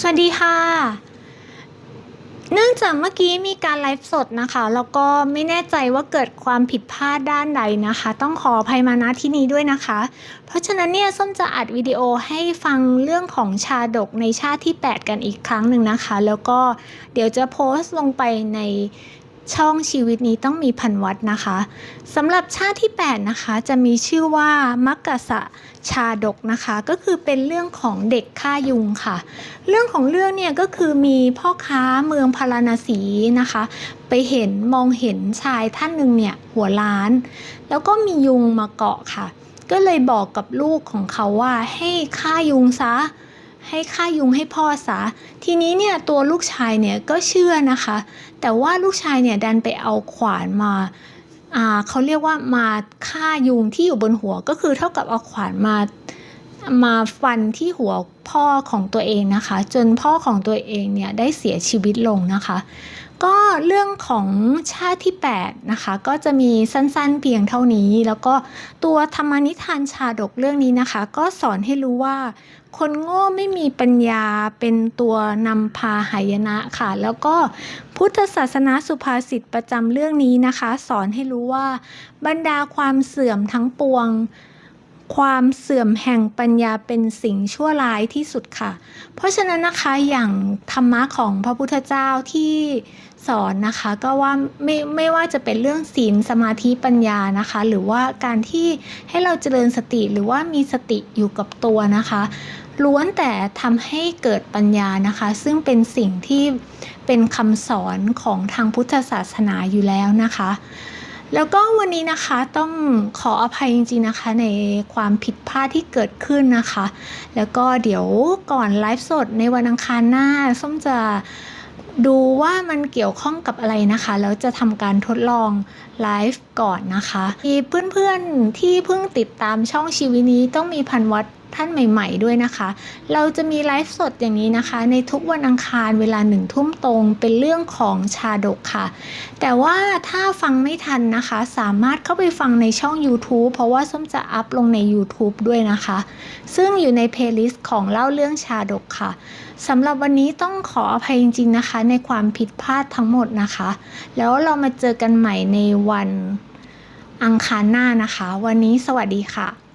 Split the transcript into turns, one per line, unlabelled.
สวัสดีค่ะ เนื่องจากเมื่อกี้มีการไลฟ์สดนะคะ แล้วก็ไม่แน่ใจว่าเกิดความผิดพลาดด้านใดนะคะ ต้องขออภัยมาณที่นี้ด้วยนะคะ เพราะฉะนั้นเนี่ยส้มจะอัดวิดีโอให้ฟังเรื่องของชาดกในชาติที่ 8 กันอีกครั้งหนึ่งนะคะ แล้วก็เดี๋ยวจะโพสต์ลงไปใน ช่องชีวิตนี้ต้องมีพันวัดนะคะสำหรับชาติที่ 8 นะคะ จะมีชื่อว่ามักกะสะชาดกนะคะ ก็คือเป็นเรื่องของเด็กฆ่ายุงค่ะ เรื่องของเรื่องเนี่ยก็คือมีพ่อค้าเมืองพาราณสีนะคะ ไปเห็นมองเห็นชายท่านหนึ่งเนี่ยหัวล้าน แล้วก็มียุงมาเกาะค่ะ ก็เลยบอกกับลูกของเขาว่าให้ฆ่ายุงซะ ให้ฆ่ายุงให้พ่อซะ ทีนี้เนี่ยตัวลูกชายเนี่ยก็เชื่อนะคะ แต่ว่าลูกชายเนี่ยดันไปเอาขวานมาอ่าเขาเรียกว่ามาฆ่ายุงที่อยู่บนหัวก็คือเท่ากับเอาขวานมามาฟันที่หัวพ่อของตัวเองนะคะ จนพ่อของตัวเองเนี่ยได้เสียชีวิตลงนะคะ ก็เรื่องของชาติที่ 8 นะคะ ก็จะมีสั้นๆเพียงเท่านี้ แล้วก็ตัวธรรมนิทานชาดกเรื่องนี้นะคะ ก็สอนให้รู้ว่า คนโง่ไม่มีปัญญาเป็นตัวนำพาหายนะค่ะ แล้วก็พุทธศาสนาสุภาษิตประจำเรื่องนี้นะคะ สอนให้รู้ว่าบรรดาความเสื่อมทั้งปวง ความเสื่อมแห่งปัญญาเป็นสิ่งชั่วร้ายที่สุดค่ะ เพราะฉะนั้นนะคะอย่างธรรมะของพระพุทธเจ้าที่สอนนะคะก็ว่าไม่ไม่ว่าจะเป็นเรื่องศีลสมาธิปัญญานะคะ หรือว่าการที่ให้เราเจริญสติหรือว่ามีสติอยู่กับตัวนะคะล้วนแต่ทำให้เกิดปัญญานะคะ ซึ่งเป็นสิ่งที่เป็นคำสอนของทางพุทธศาสนาอยู่แล้วนะคะ แล้วก็วันนี้นะคะต้องขออภัยจริงๆนะคะในความผิดพลาดที่เกิดขึ้นนะคะ แล้วก็เดี๋ยวก่อนไลฟ์สดในวันอังคารหน้าส้มจะดูว่ามันเกี่ยวข้องกับอะไรนะคะ แล้วจะทำการทดลองไลฟ์ก่อนนะคะมีเพื่อนๆที่เพิ่งติดตามช่องชีวินี้ต้องมีพันวัด ท่านใหม่ๆด้วยนะคะ เราจะมีไลฟ์สดอย่างนี้นะคะ ในทุกวันอังคารเวลาหนึ่งทุ่มตรง เป็นเรื่องของชาดกค่ะ แต่ว่าถ้าฟังไม่ทันนะคะ สามารถเข้าไปฟังในช่อง YouTube เพราะว่าส้มจะอัพลงใน YouTube ด้วยนะคะ ซึ่งอยู่ในเพลย์ลิสต์ของเล่าเรื่องชาดกค่ะสำหรับวันนี้ต้องขออภัยจริงๆนะคะ ในความผิดพลาดทั้งหมดนะคะ แล้วเรามาเจอกันใหม่ในวันอังคารหน้านะคะ วันนี้สวัสดีค่ะ